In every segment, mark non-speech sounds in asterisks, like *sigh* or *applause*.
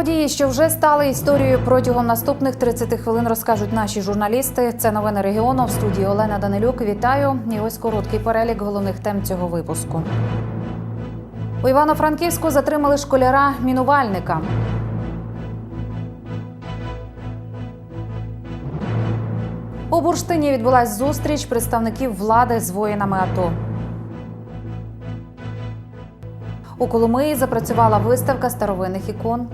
Події, що вже стали історією протягом наступних 30 хвилин, розкажуть наші журналісти. Це новини регіону в студії Олена Данилюк. Вітаю. І ось короткий перелік головних тем цього випуску. У Івано-Франківську затримали школяра мінувальника. У бурштині відбулась зустріч представників влади з воїнами АТО. У Коломиї запрацювала виставка старовинних ікон.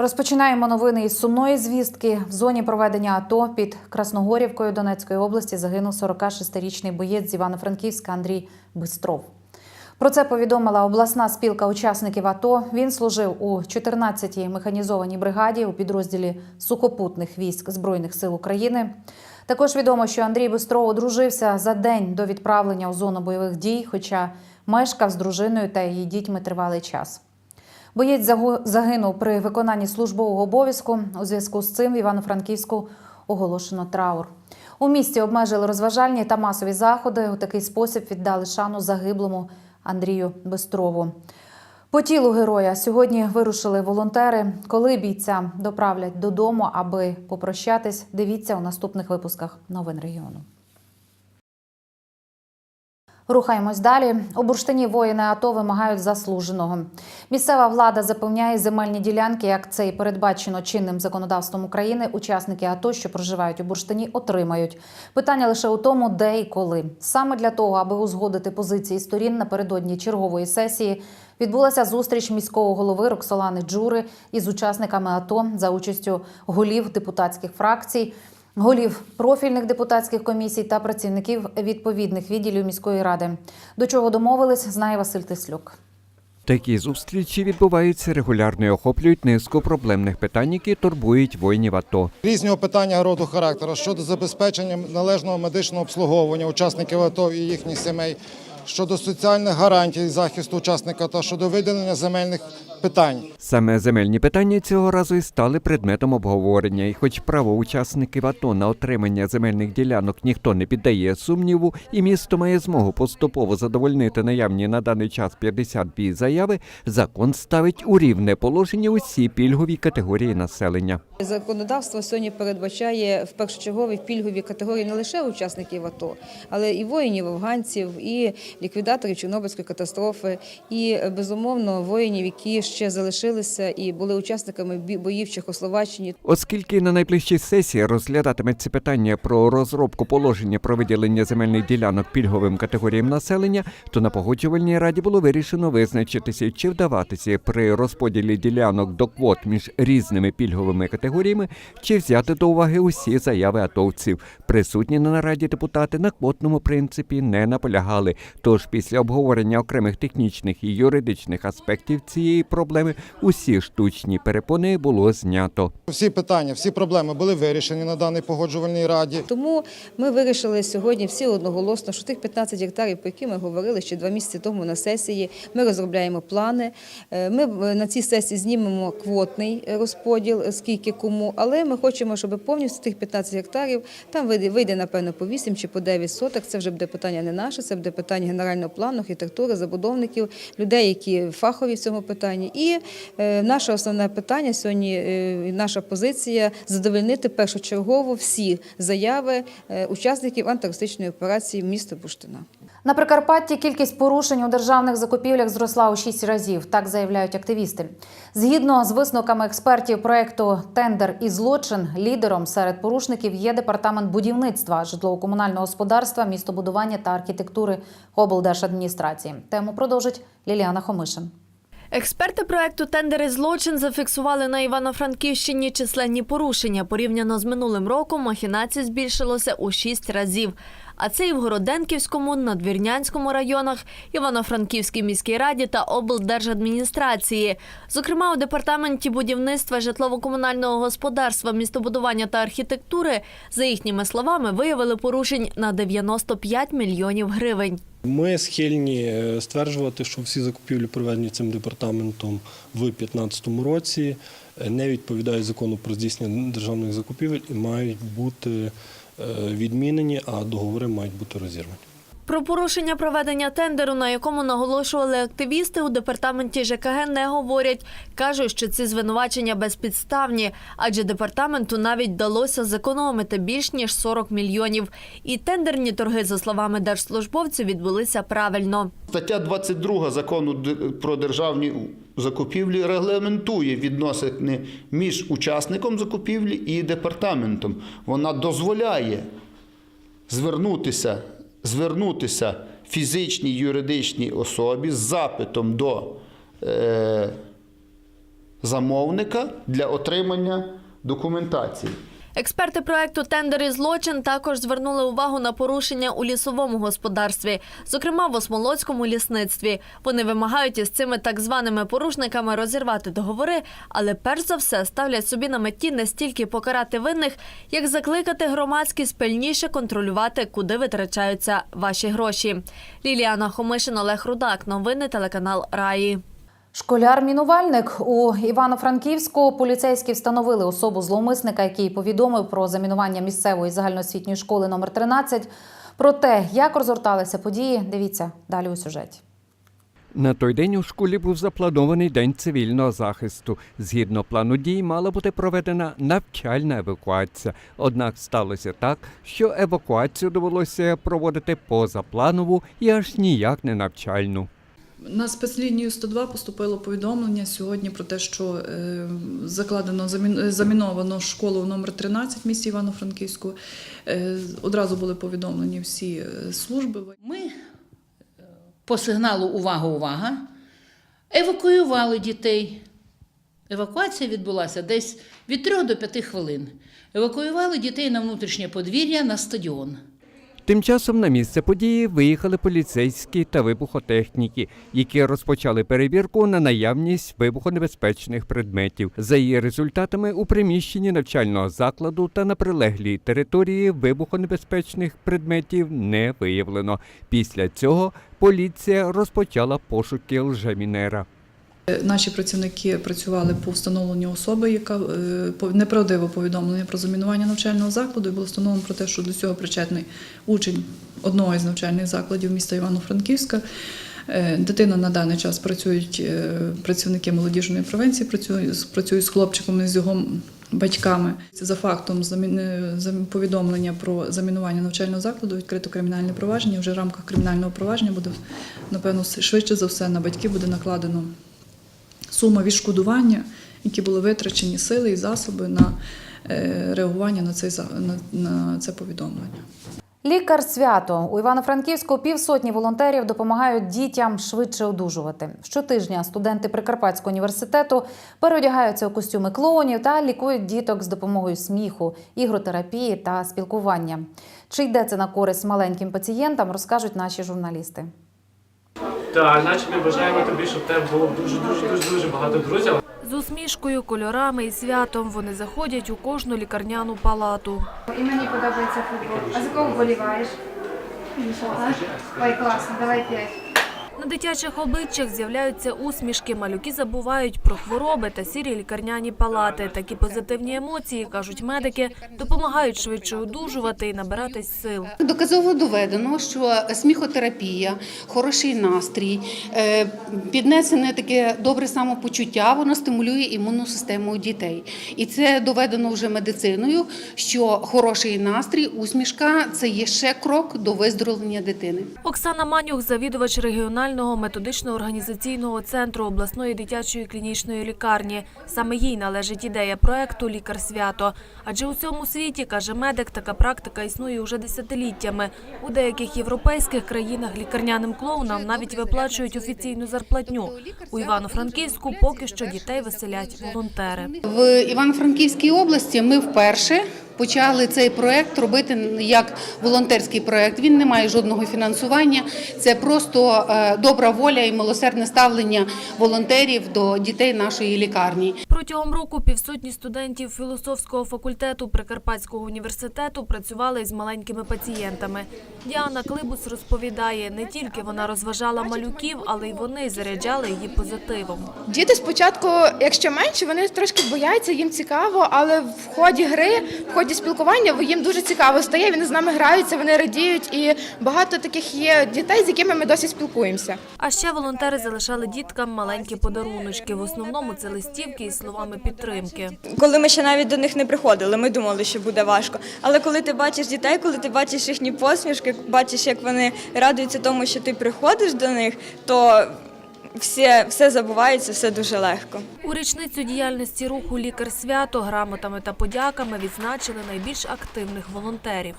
Розпочинаємо новини із сумної звістки. В зоні проведення АТО під Красногорівкою Донецької області загинув 46-річний боєць з Івано-Франківська Андрій Бистров. Про це повідомила обласна спілка учасників АТО. Він служив у 14-й механізованій бригаді у підрозділі сухопутних військ Збройних сил України. Також відомо, що Андрій Бистров одружився за день до відправлення у зону бойових дій, хоча мешкав з дружиною та її дітьми тривалий час. Боєць загинув при виконанні службового обов'язку. У зв'язку з цим в Івано-Франківську оголошено траур. У місті обмежили розважальні та масові заходи. У такий спосіб віддали шану загиблому Андрію Бестрову. По тілу героя сьогодні вирушили волонтери. Коли бійця доправлять додому, аби попрощатись, дивіться у наступних випусках новин регіону. Рухаємось далі. У бурштині воїни АТО вимагають заслуженого. Місцева влада запевняє земельні ділянки, як це і передбачено чинним законодавством України. Учасники АТО, що проживають у бурштині, отримають. Питання лише у тому, де і коли. Саме для того, аби узгодити позиції сторін напередодні чергової сесії, відбулася зустріч міського голови Роксолани Джури із учасниками АТО за участю голів депутатських фракцій голів профільних депутатських комісій та працівників відповідних відділів міської ради. До чого домовились, знає Василь Тислюк. Такі зустрічі відбуваються регулярно і охоплюють низку проблемних питань, які турбують воїнів АТО. Різного питання роду характеру щодо забезпечення належного медичного обслуговування учасників АТО і їхніх сімей, щодо соціальних гарантій захисту учасника та щодо виділення земельних питань. Саме земельні питання цього разу і стали предметом обговорення. І хоч право учасників АТО на отримання земельних ділянок ніхто не піддає сумніву, і місто має змогу поступово задовольнити наявні на даний час 52 заяви, закон ставить у рівне положення усі пільгові категорії населення. Законодавство сьогодні передбачає в першочергові пільгові категорії не лише учасників АТО, але і воїнів, афганців, і ліквідаторів Чорнобильської катастрофи, і безумовно воїнів, які ще залишилися і були учасниками боїв в Чехословаччині. Оскільки на найближчій сесії розглядатиметься питання про розробку положення про виділення земельних ділянок пільговим категоріям населення, то на погоджувальній раді було вирішено визначитися, чи вдаватися при розподілі ділянок до квот між різними пільговими категоріями, чи взяти до уваги усі заяви атовців. Присутні на нараді депутати на квотному принципі не наполягали. Тож після обговорення окремих технічних і юридичних аспектів цієї проблеми усі штучні перепони було знято. Всі питання, всі проблеми були вирішені на даній погоджувальній раді. Тому ми вирішили сьогодні всі одноголосно, що тих 15 гектарів, про які ми говорили ще два місяці тому на сесії, ми розробляємо плани. Е, Ми е, на цій сесії знімемо квотний розподіл, е, скільки кому, але ми хочемо, щоб повністю тих 15 гектарів там вийде напевно по 8 чи по 9 соток. Це вже буде питання не наше, це буде питання генерального плану, архітектури, забудовників, людей, які фахові в цьому питанні. І е, наше основне питання сьогодні, е, наша позиція задовольнити першочергово всі заяви е, учасників антитерористичної операції міста Буштина. На Прикарпатті кількість порушень у державних закупівлях зросла у шість разів. Так заявляють активісти. Згідно з висновками експертів проекту Тендер і злочин лідером серед порушників є департамент будівництва, житлово-комунального господарства, містобудування та архітектури облдержадміністрації. Тему продовжить Ліліана Хомишин. Експерти проекту Тендери злочин зафіксували на Івано-Франківщині численні порушення. Порівняно з минулим роком махінацій збільшилося у шість разів. А це і в Городенківському, Надвірнянському районах, Івано-Франківській міській раді та облдержадміністрації. Зокрема, у департаменті будівництва житлово-комунального господарства, містобудування та архітектури, за їхніми словами, виявили порушень на 95 мільйонів гривень. Ми схильні е, стверджувати, що всі закупівлі, проведені цим департаментом в 2015 році, е, не відповідають закону про здійснення державних закупівель і мають бути е, відмінені, а договори мають бути розірвані. Про порушення проведення тендеру, на якому наголошували активісти у департаменті ЖКГ, не говорять. Кажуть, що ці звинувачення безпідставні, адже департаменту навіть вдалося зекономити більш ніж 40 мільйонів. І тендерні торги, за словами держслужбовців, відбулися правильно. Стаття 22 закону про державні закупівлі регламентує відносини між учасником закупівлі і департаментом. Вона дозволяє звернутися, звернутися фізичній юридичній особі з запитом до е, замовника для отримання документації. Експерти проекту Тендер і злочин також звернули увагу на порушення у лісовому господарстві, зокрема в Осмолоцькому лісництві. Вони вимагають із цими так званими порушниками розірвати договори, але перш за все ставлять собі на меті не стільки покарати винних, як закликати громадськість пильніше контролювати, куди витрачаються ваші гроші. Ліліана Хомишин, Олег Рудак. Новини телеканал Раї. Школяр-мінувальник у Івано-Франківську поліцейські встановили особу зловмисника, який повідомив про замінування місцевої загальноосвітньої школи номер 13. Про те, як розгорталися події, дивіться далі у сюжеті. На той день у школі був запланований день цивільного захисту. Згідно плану дій, мала бути проведена навчальна евакуація. Однак сталося так, що евакуацію довелося проводити позапланову і аж ніяк не навчальну. На спецлінію 102 поступило повідомлення сьогодні про те, що е, закладено е, заміновано школу номер 13 в місті Івано-Франківську. Е, одразу були повідомлені всі служби. Ми по сигналу Увага, увага! евакуювали дітей. Евакуація відбулася десь від 3 до 5 хвилин. Евакуювали дітей на внутрішнє подвір'я на стадіон. Тим часом на місце події виїхали поліцейські та вибухотехніки, які розпочали перевірку на наявність вибухонебезпечних предметів. За її результатами у приміщенні навчального закладу та на прилеглій території вибухонебезпечних предметів не виявлено. Після цього поліція розпочала пошуки лжемінера. Е, Наші працівники працювали по встановленню особи, яка е, неправдиво повідомлення про замінування навчального закладу, і було встановлено про те, що до цього причетний учень одного із навчальних закладів міста Івано-Франківська. Е, Дитина на даний час працюють працівники молодіжної превенції, працюють, працюють з хлопчиком і з його батьками. За фактом повідомлення про замінування навчального закладу відкрито кримінальне провадження. Вже в рамках кримінального провадження буде напевно швидше за все на батьків буде накладено сума відшкодування, які були витрачені сили і засоби на е, реагування на, цей, на, на це повідомлення. Лікар свято у Івано-Франківську півсотні волонтерів допомагають дітям швидше одужувати. Щотижня студенти Прикарпатського університету переодягаються у костюми клоунів та лікують діток з допомогою сміху, ігротерапії та спілкування. Чи йде це на користь маленьким пацієнтам, розкажуть наші журналісти. Так, наче ми бажаємо тобі, щоб в тебе було дуже дуже дуже дуже багато друзів. З усмішкою, кольорами і святом вони заходять у кожну лікарняну палату. І мені подобається футбол. А за кого вболіваєш? Ой, класно, давай п'ять. На дитячих обличчях з'являються усмішки, малюки забувають про хвороби та сірі лікарняні палати. Такі позитивні емоції, кажуть медики, допомагають швидше одужувати і набиратись сил. Доказово доведено, що сміхотерапія, хороший настрій, е, піднесене таке добре самопочуття, воно стимулює імунну систему у дітей. І це доведено вже медициною, що хороший настрій, усмішка це є ще крок до виздоровлення дитини. Оксана Манюх, завідувач регіонального методично-організаційного центру обласної дитячої клінічної лікарні. Саме їй належить ідея проекту Лікар свято. Адже у цьому світі, каже медик, така практика існує уже десятиліттями. У деяких європейських країнах лікарняним клоунам навіть виплачують офіційну зарплатню. У Івано-Франківську поки що дітей веселять волонтери. В Івано-Франківській області ми вперше почали цей проект робити як волонтерський проект. Він не має жодного фінансування. Це просто е, добра воля і милосердне ставлення волонтерів до дітей нашої лікарні. Протягом року півсотні студентів філософського факультету Прикарпатського університету працювали з маленькими пацієнтами. Діана Клибус розповідає, не тільки вона розважала малюків, але й вони заряджали її позитивом. Діти спочатку, якщо менше, вони трошки бояться, їм цікаво, але в ході гри, в ході спілкування їм дуже цікаво стає. Вони з нами граються, вони радіють, і багато таких є дітей, з якими ми досі спілкуємося. А ще волонтери залишали діткам маленькі подаруночки. В основному це листівки із словами підтримки. Коли ми ще навіть до них не приходили, ми думали, що буде важко. Але коли ти бачиш дітей, коли ти бачиш їхні посмішки, бачиш, як вони радуються тому, що ти приходиш до них, то все, все забувається, все дуже легко. У річницю діяльності руху Лікар свято грамотами та подяками відзначили найбільш активних волонтерів.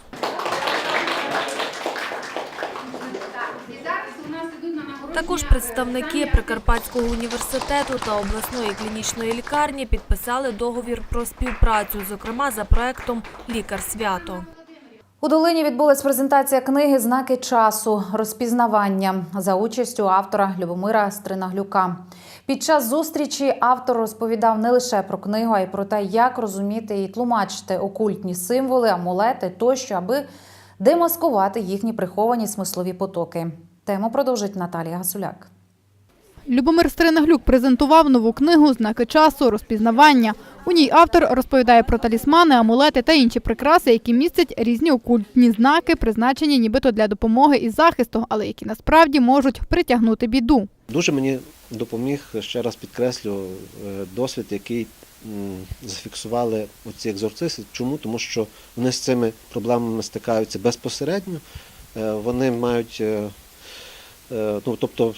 Також представники Прикарпатського університету та обласної клінічної лікарні підписали договір про співпрацю, зокрема за проектом Лікар свято. У Долині відбулась презентація книги Знаки часу розпізнавання за участю автора Любомира Стринаглюка. Під час зустрічі автор розповідав не лише про книгу, а й про те, як розуміти і тлумачити окультні символи, амулети тощо, аби демаскувати їхні приховані смислові потоки. Тему продовжить Наталія Гасуляк. Любомир Стринаглюк презентував нову книгу Знаки часу розпізнавання. У ній автор розповідає про талісмани, амулети та інші прикраси, які містять різні окультні знаки, призначені нібито для допомоги і захисту, але які насправді можуть притягнути біду. Дуже мені допоміг, ще раз підкреслю, е, досвід, який зафіксували оці екзорцисти. Чому? Тому що вони з цими проблемами стикаються безпосередньо. Е, Вони мають, е, ну, тобто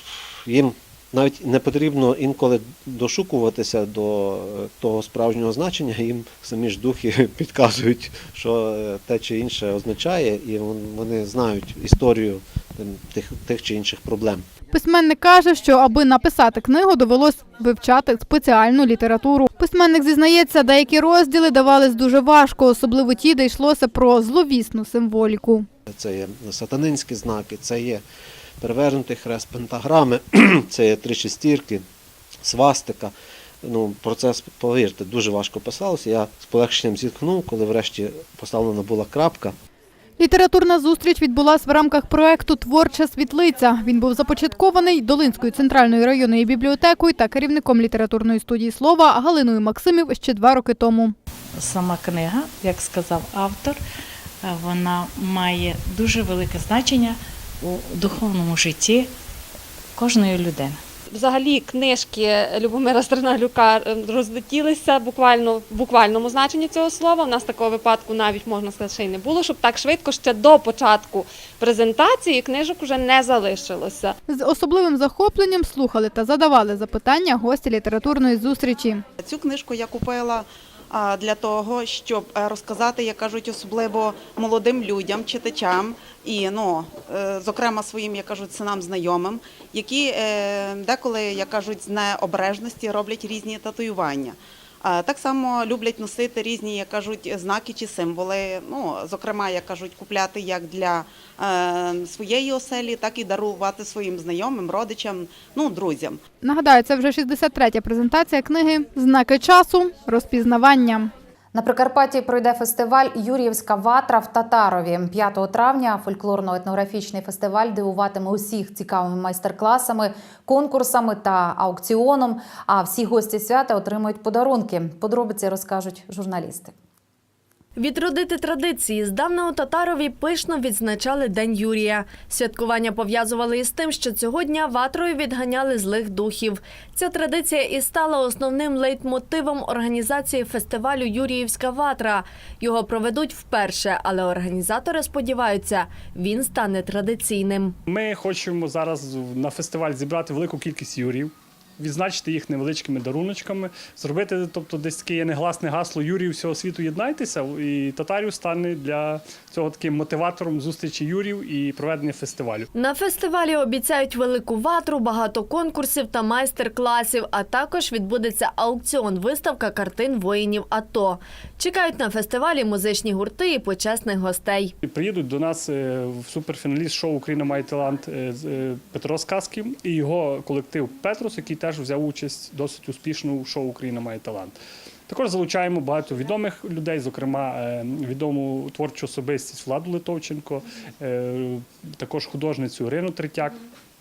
їм навіть не потрібно інколи дошукуватися до е, того справжнього значення, їм самі ж духи *laughs* підказують, що е, те чи інше означає, і вони знають історію ем, тих, тих чи інших проблем. Письменник каже, що аби написати книгу, довелось вивчати спеціальну літературу. Письменник зізнається, деякі розділи давались дуже важко, особливо ті, де йшлося про зловісну символіку. Це є сатанинські знаки, це є перевернутий хрест пентаграми, *clears throat* це є три шестірки, свастика. Ну, про це, повірте, дуже важко писалося. Я з полегшенням зіткнув, коли врешті поставлена була крапка. Літературна зустріч відбулась в рамках проекту Творча світлиця. Він був започаткований Долинською центральною районною бібліотекою та керівником літературної студії слова Галиною Максимів ще два роки тому. Сама книга, як сказав автор, вона має дуже велике значення у духовному житті кожної людини. Взагалі книжки Любомира Стринаглюка е, розлетілися буквально в буквальному значенні цього слова. У нас такого випадку навіть можна сказати, ще й не було, щоб так швидко ще до початку презентації книжок уже не залишилося. З особливим захопленням слухали та задавали запитання гості літературної зустрічі. Цю книжку я купила для того, щоб е, розказати, як кажуть, особливо молодим людям, читачам і ну, е, зокрема своїм, як кажуть, синам знайомим, які е, деколи, як кажуть, з необережності роблять різні татуювання. Так само люблять носити різні, як кажуть, знаки чи символи. Ну, зокрема, як кажуть, купляти як для е, своєї оселі, так і дарувати своїм знайомим, родичам, ну, друзям. Нагадаю, це вже 63-я презентація книги Знаки часу розпізнавання. На Прикарпатті пройде фестиваль Юр'ївська ватра в Татарові. 5 травня фольклорно-етнографічний фестиваль дивуватиме усіх цікавими майстер-класами, конкурсами та аукціоном. А всі гості свята отримують подарунки. Подробиці розкажуть журналісти. Відродити традиції здавна у Татарові пишно відзначали День Юрія. Святкування пов'язували із тим, що цього дня ватрою відганяли злих духів. Ця традиція і стала основним лейтмотивом організації фестивалю Юріївська ватра. Його проведуть вперше, але організатори сподіваються, він стане традиційним. Ми хочемо зараз на фестиваль зібрати велику кількість юрів, відзначити їх невеличкими даруночками, зробити, тобто, десь таке є негласне гасло Юрію всього світу єднайтеся, і татарів стане для цього таким мотиватором зустрічі юрів і проведення фестивалю. На фестивалі обіцяють велику ватру, багато конкурсів та майстер-класів, а також відбудеться аукціон, виставка картин воїнів АТО. Чекають на фестивалі музичні гурти і почесних гостей. Приїдуть до нас е, в суперфіналіст шоу Україна має талант е, е, Петро Сказків і його колектив Петрос, який теж взяв участь досить успішно у шоу Україна має талант. Також залучаємо багато відомих людей, зокрема е, відому творчу особистість Владу Литовченко, е, також художницю Ірину Третяк.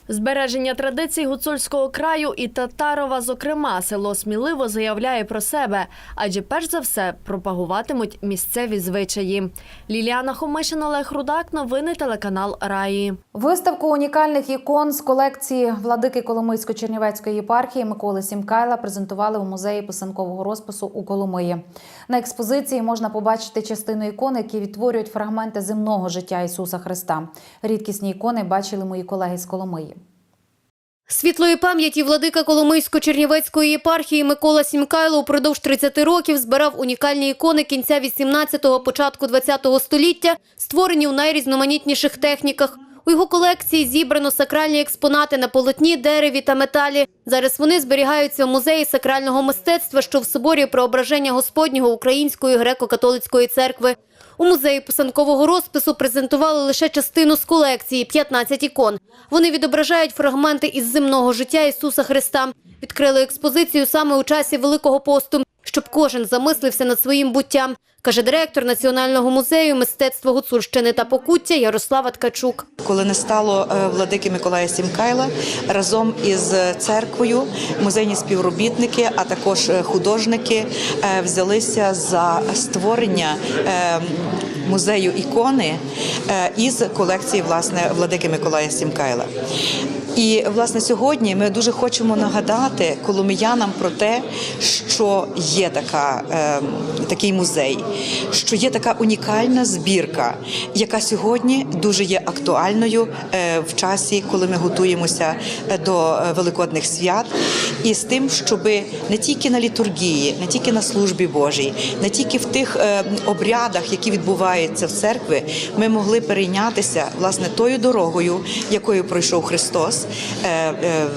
Збереження традицій гуцульського краю і Татарова, зокрема, село сміливо заявляє про себе, адже перш за все пропагуватимуть місцеві звичаї. Ліліана Хомишин, Олег Рудак, новини телеканал Раї. Виставку унікальних ікон з колекції владики Коломийсько-Чернівецької єпархії Миколи Сімкайла презентували у музеї писанкового розпису у Коломиї. На експозиції можна побачити частину ікон, які відтворюють фрагменти земного життя Ісуса Христа. Рідкісні ікони бачили мої колеги з Коломиї. Світлої пам'яті владика Коломийсько-Чернівецької єпархії Микола Сімкайло упродовж 30 років збирав унікальні ікони кінця 18-го, початку 20-го століття, створені у найрізноманітніших техніках. У його колекції зібрано сакральні експонати на полотні, дереві та металі. Зараз вони зберігаються в музеї сакрального мистецтва, що в соборі Преображення Господнього Української греко-католицької церкви. У музеї писанкового розпису презентували лише частину з колекції – 15 ікон. Вони відображають фрагменти із земного життя Ісуса Христа. Відкрили експозицію саме у часі Великого посту, щоб кожен замислився над своїм буттям, каже директор Національного музею мистецтва Гуцульщини та Покуття Ярослава Ткачук. Коли не стало е, владики Миколая Сімкайла, разом із церквою музейні співробітники, а також е, художники е, взялися за створення е, музею ікони е, із колекції власне владики Миколая Сімкайла. І власне сьогодні ми дуже хочемо нагадати коломиянам про те, що є така, е, такий музей, що є така унікальна збірка, яка сьогодні дуже є актуальною е, в часі, коли ми готуємося е, до е, великодних свят, і з тим, щоб не тільки на літургії, не тільки на службі Божій, не тільки в тих е, обрядах, які відбуваються в церкві, ми могли перейнятися власне тою дорогою, якою пройшов Христос, е, е,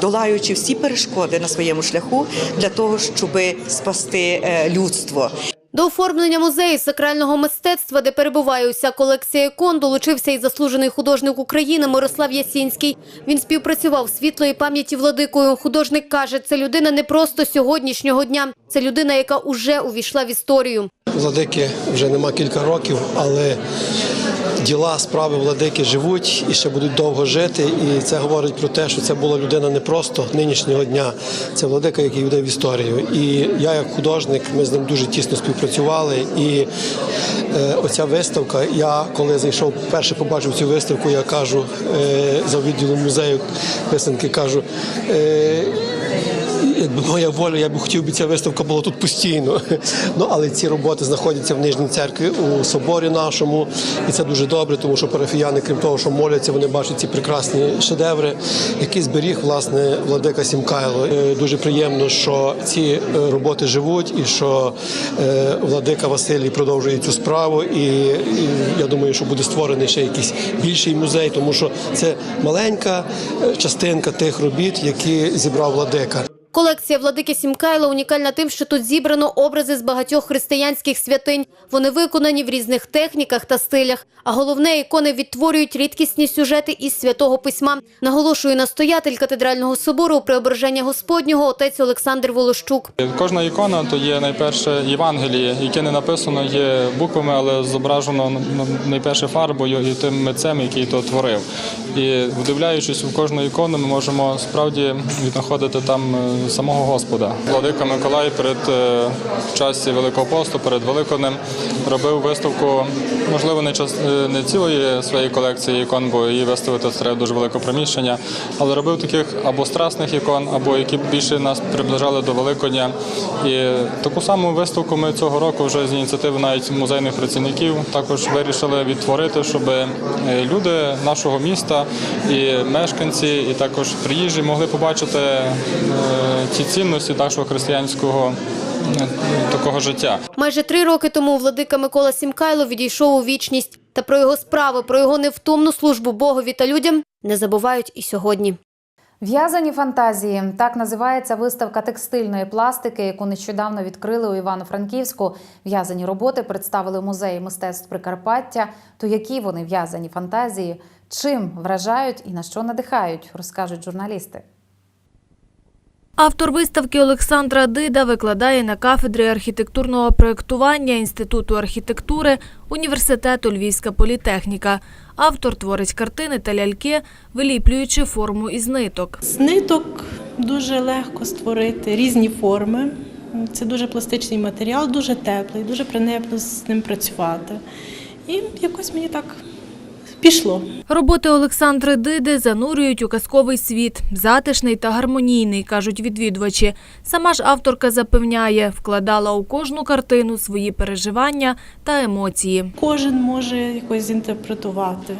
долаючи всі перешкоди на своєму шляху для того, щоб спасти е, людство. До оформлення музею сакрального мистецтва, де перебуває уся колекція ікон, долучився і заслужений художник України Мирослав Ясінський. Він співпрацював з світлої пам'яті владикою. Художник каже, це людина не просто сьогоднішнього дня, це людина, яка уже увійшла в історію. Владики вже нема кілька років, але діла, справи владики живуть і ще будуть довго жити. І це говорить про те, що це була людина не просто нинішнього дня. Це владика, який йде в історію. І я, як художник, ми з ним дуже тісно співпрацювали. І е, оця виставка, я коли зайшов, перше побачив цю виставку, я кажу е, за відділом музею писанки, кажу. Якби моя воля, я б хотів би ця виставка була тут постійно. Ну але ці роботи знаходяться в нижній церкві у соборі нашому, і це дуже добре, тому що парафіяни, крім того, що моляться, вони бачать ці прекрасні шедеври, які зберіг власне владика Сімкайло. Е, Дуже приємно, що ці е, роботи живуть, і що е, владика Василій продовжує цю справу. І, я думаю, що буде створений ще якийсь більший музей, тому що це маленька частинка тих робіт, які зібрав владика. Колекція владики Сімкайла унікальна тим, що тут зібрано образи з багатьох християнських святинь. Вони виконані в різних техніках та стилях. А головне, ікони відтворюють рідкісні сюжети із святого письма. Наголошує настоятель катедрального собору Преображення Господнього отець Олександр Волощук. Кожна ікона то є найперше Євангеліє, яке не написано є буквами, але зображено найперше фарбою і тим митцем, який то творив. І вдивляючись у кожну ікону, ми можемо справді віднаходити там е, самого Господа. Владика Миколай перед е, часі Великого посту, перед Великоднем робив виставку, можливо, не час е, не цілої своєї колекції ікон, бо її виставити треба дуже велике приміщення, але робив таких або страсних ікон, або які більше нас приближали до Великодня. І таку саму виставку ми цього року вже з ініціативи навіть музейних працівників також вирішили відтворити, щоб е, люди нашого міста і мешканці, і також приїжджі могли побачити ті цінності нашого християнського такого життя. Майже три роки тому владика Микола Сімкайло відійшов у вічність. Та про його справи, про його невтомну службу Богові та людям не забувають і сьогодні. В'язані фантазії так називається виставка текстильної пластики, яку нещодавно відкрили у Івано-Франківську. В'язані роботи представили в музеї мистецтв Прикарпаття. То які вони в'язані фантазії, чим вражають і на що надихають, розкажуть журналісти. Автор виставки Олександра Дида викладає на кафедрі архітектурного проєктування Інституту архітектури Університету Львівська політехніка. Автор творить картини та ляльки, виліплюючи форму із ниток. З ниток дуже легко створити різні форми. Це дуже пластичний матеріал, дуже теплий, дуже принепно з ним працювати. І якось мені так пішло. Роботи Олександри Диди занурюють у казковий світ, затишний та гармонійний, кажуть відвідувачі. Сама ж авторка запевняє, вкладала у кожну картину свої переживання та емоції. Кожен може якось зінтерпретувати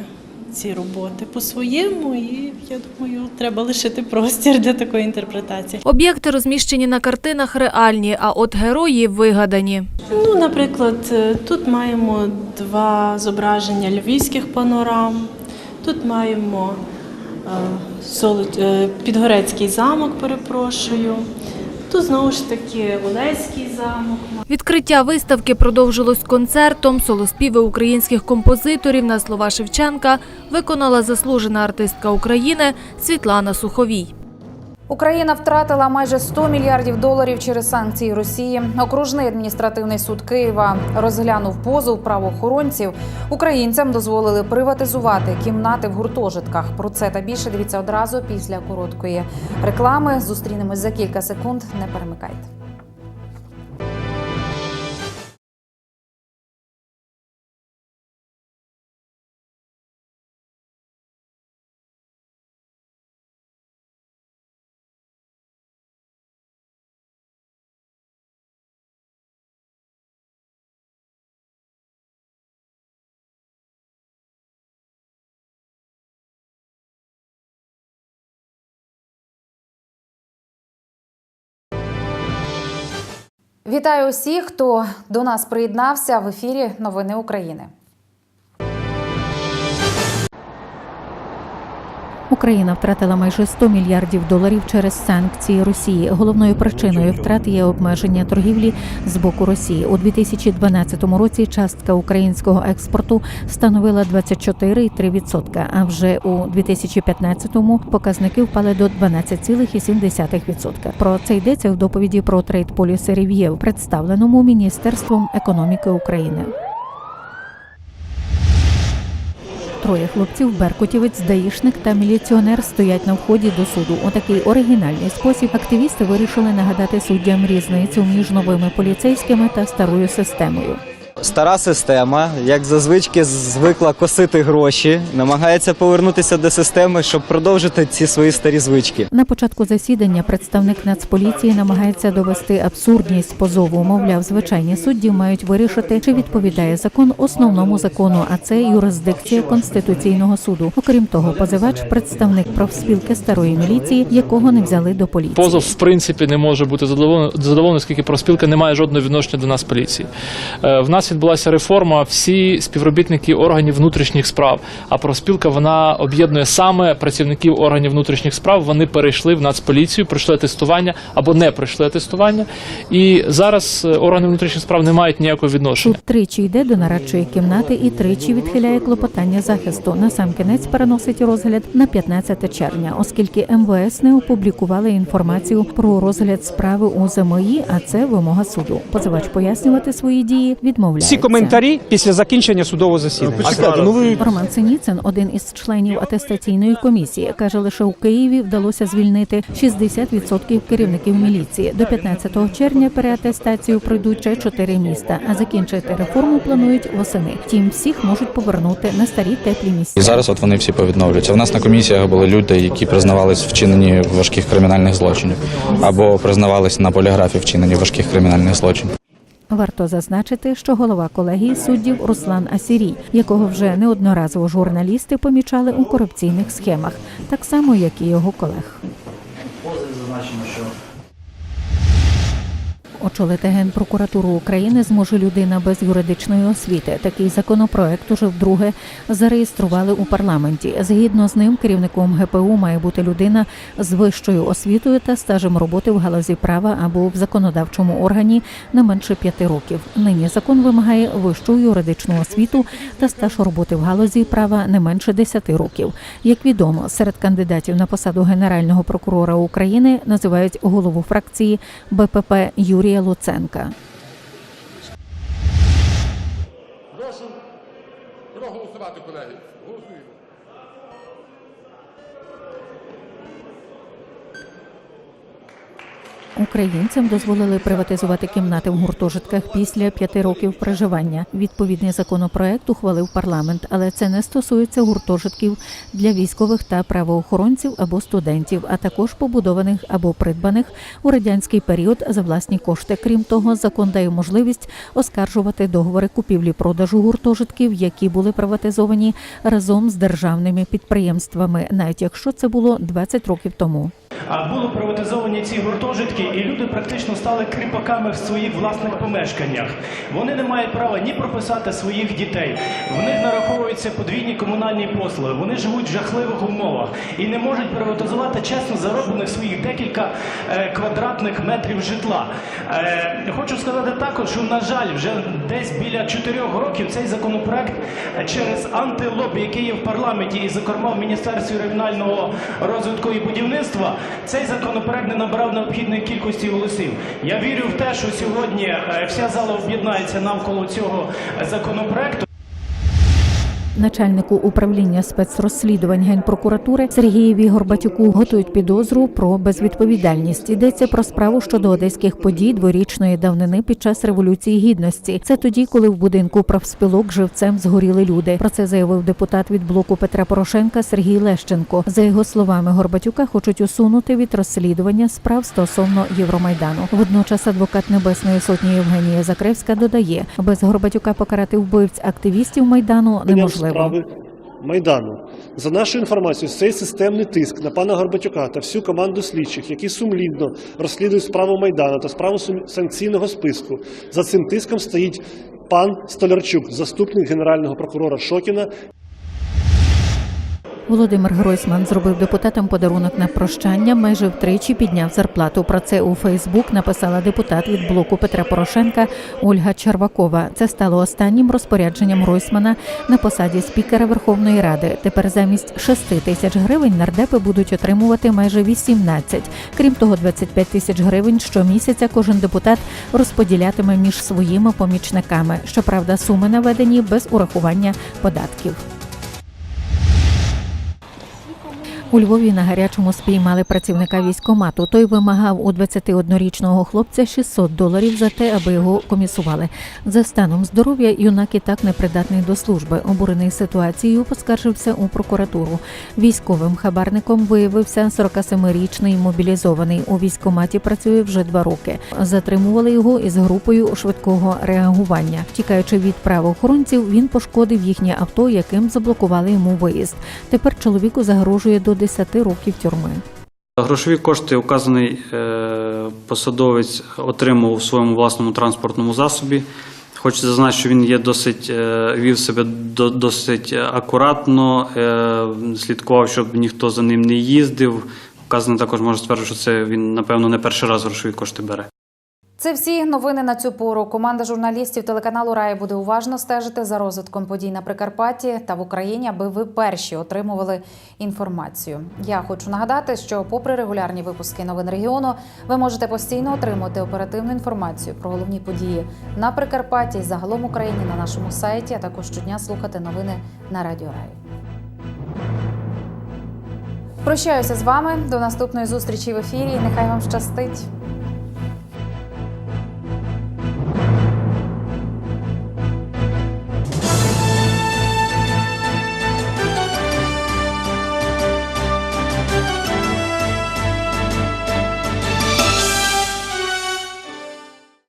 ці роботи по-своєму, і я думаю, треба лишити простір для такої інтерпретації. Об'єкти розміщені на картинах реальні, а от герої вигадані. Ну, наприклад, е, тут маємо два зображення львівських панорам. Тут маємо е, е, Підгорецький замок, перепрошую. Тут знову ж таки Олеський замок. Відкриття виставки продовжилось концертом. Солоспіви українських композиторів на слова Шевченка виконала заслужена артистка України Світлана Суховій. Україна втратила майже 100 мільярдів доларів через санкції Росії. Окружний адміністративний суд Києва розглянув позов правоохоронців. Українцям дозволили приватизувати кімнати в гуртожитках. Про це та більше дивіться одразу після короткої реклами. Зустрінемось за кілька секунд. Не перемикайте. Вітаю усіх, хто до нас приєднався в ефірі Новини України. Україна втратила майже 100 мільярдів доларів через санкції Росії. Головною причиною втрат є обмеження торгівлі з боку Росії. У 2012 році частка українського експорту становила 24,3%, а вже у 2015-му показники впали до 12,7%. Про це йдеться в доповіді про трейд поліси Рів'єв, представленому Міністерством економіки України. Троє хлопців, беркутівець, даїшник та міліціонер стоять на вході до суду. У такий оригінальний спосіб активісти вирішили нагадати суддям різницю між новими поліцейськими та старою системою. Стара система, як зазвички, звикла косити гроші, намагається повернутися до системи, щоб продовжити ці свої старі звички. На початку засідання представник Нацполіції намагається довести абсурдність позову. Мовляв, звичайні судді мають вирішити, чи відповідає закон основному закону, а це юрисдикція конституційного суду. Окрім того, позивач представник профспілки старої міліції, якого не взяли до поліції. Позов в принципі не може бути задоволений, задоволений, оскільки профспілка не має жодного відношення до нас поліції. Е, В нас відбулася реформа. Всі співробітники органів внутрішніх справ. А профспілка вона об'єднує саме працівників органів внутрішніх справ. Вони перейшли в Нацполіцію, пройшли тестування або не пройшли тестування. І зараз е, органи внутрішніх справ не мають ніякого відношення. Тричі йде до нарадчої кімнати і тричі відхиляє клопотання захисту. На сам кінець переносить розгляд на 15 червня, оскільки МВС не опублікували інформацію про розгляд справи у ЗМІ, а це вимога суду. Позивач пояснювати свої дії відмовляється. Всі коментарі після закінчення судового засідання. Роман Синіцин, один із членів атестаційної комісії, каже, лише у Києві вдалося звільнити 60% керівників міліції. До 15 червня переатестацію пройдуть ще чотири міста. А закінчити реформу планують восени. Втім, всіх можуть повернути на старі теплі місця. І зараз от вони всі повідновлюються. У нас на комісіях були люди, які признавались вчинені важких кримінальних злочинів, або признавались на поліграфі вчинені важких кримінальних злочинів. Варто зазначити, що голова колегії суддів Руслан Асірій, якого вже неодноразово журналісти помічали у корупційних схемах, так само як і його колег. Очолити генпрокуратуру України зможе людина без юридичної освіти. Такий законопроект уже вдруге зареєстрували у парламенті. Згідно з ним, керівником ГПУ має бути людина з вищою освітою та стажем роботи в галузі права або в законодавчому органі не менше п'яти років. Нині закон вимагає вищу юридичну освіту та стаж роботи в галузі права не менше 10 років. Як відомо, серед кандидатів на посаду генерального прокурора України називають голову фракції БПП Юрія Луценка. Прошу проголосувати, колеги. Українцям дозволили приватизувати кімнати в гуртожитках після п'яти років проживання. Відповідний законопроект ухвалив парламент, але це не стосується гуртожитків для військових та правоохоронців або студентів, а також побудованих або придбаних у радянський період за власні кошти. Крім того, закон дає можливість оскаржувати договори купівлі-продажу гуртожитків, які були приватизовані разом з державними підприємствами, навіть якщо це було 20 років тому. Були приватизовані ці гуртожитки, і люди практично стали кріпаками в своїх власних помешканнях. Вони не мають права ні прописати своїх дітей. В них нараховуються подвійні комунальні послуги. Вони живуть в жахливих умовах і не можуть приватизувати чесно зароблених своїх декілька е, квадратних метрів житла. Е, хочу сказати також, що на жаль, вже десь біля чотирьох років цей законопроект е, через антилобі, який є в парламенті, і зокрема в Міністерстві регіонального розвитку і будівництва, цей законопроект не набрав необхідної кількості голосів. Я вірю в те, що сьогодні е, вся зала об'єднається навколо цього е, законопроекту. Начальнику управління спецрозслідувань генпрокуратури Сергієві Горбатюку готують підозру про безвідповідальність. Йдеться про справу щодо одеських подій дворічної давнини під час революції гідності. Це тоді, коли в будинку профспілок живцем згоріли люди. Про це заявив депутат від блоку Петра Порошенка Сергій Лещенко. За його словами, Горбатюка хочуть усунути від розслідування справ стосовно Євромайдану. Водночас адвокат Небесної сотні Євгенія Закревська додає, без Горбатюка покарати вбивць активістів майдану неможливо. Справи Майдану. За нашою інформацією, цей системний тиск на пана Горбатюка та всю команду слідчих, які сумлінно розслідують справу Майдану та справу санкційного списку. За цим тиском стоїть пан Столярчук, заступник генерального прокурора Шокіна Володимир Гройсман зробив депутатам подарунок на прощання. Майже втричі підняв зарплату. Про це у Фейсбук написала депутат від блоку Петра Порошенка Ольга Червакова. Це стало останнім розпорядженням Гройсмана на посаді спікера Верховної Ради. Тепер замість 6 тисяч гривень нардепи будуть отримувати майже 18. Крім того, 25 тисяч гривень щомісяця кожен депутат розподілятиме між своїми помічниками. Щоправда, суми наведені без урахування податків. У Львові на гарячому спіймали працівника військкомату. Той вимагав у 21-річного хлопця 600 доларів за те, аби його комісували. За станом здоров'я юнак і так непридатний до служби. Обурений ситуацією поскаржився у прокуратуру. Військовим хабарником виявився 47-річний мобілізований. У військкоматі працює вже два роки. Затримували його із групою швидкого реагування. Тікаючи від правоохоронців, він пошкодив їхнє авто, яким заблокували йому виїзд. Тепер чоловіку загрожує до 10 років тюрми. Грошові кошти указаний е, посадовець отримав у своєму власному транспортному засобі. Хочу зазначити, що він є досить е, вів себе досить акуратно, е, слідкував, щоб ніхто за ним не їздив. Вказано також може стверджувати, що це він, напевно, не перший раз грошові кошти бере. Це всі новини на цю пору. Команда журналістів телеканалу Рай буде уважно стежити за розвитком подій на Прикарпатті та в Україні, аби ви перші отримували інформацію. Я хочу нагадати, що, попри регулярні випуски новин регіону, ви можете постійно отримувати оперативну інформацію про головні події на Прикарпатті і загалом Україні на нашому сайті, а також щодня слухати новини на Радіо Рай. Прощаюся з вами до наступної зустрічі в ефірі. Нехай вам щастить.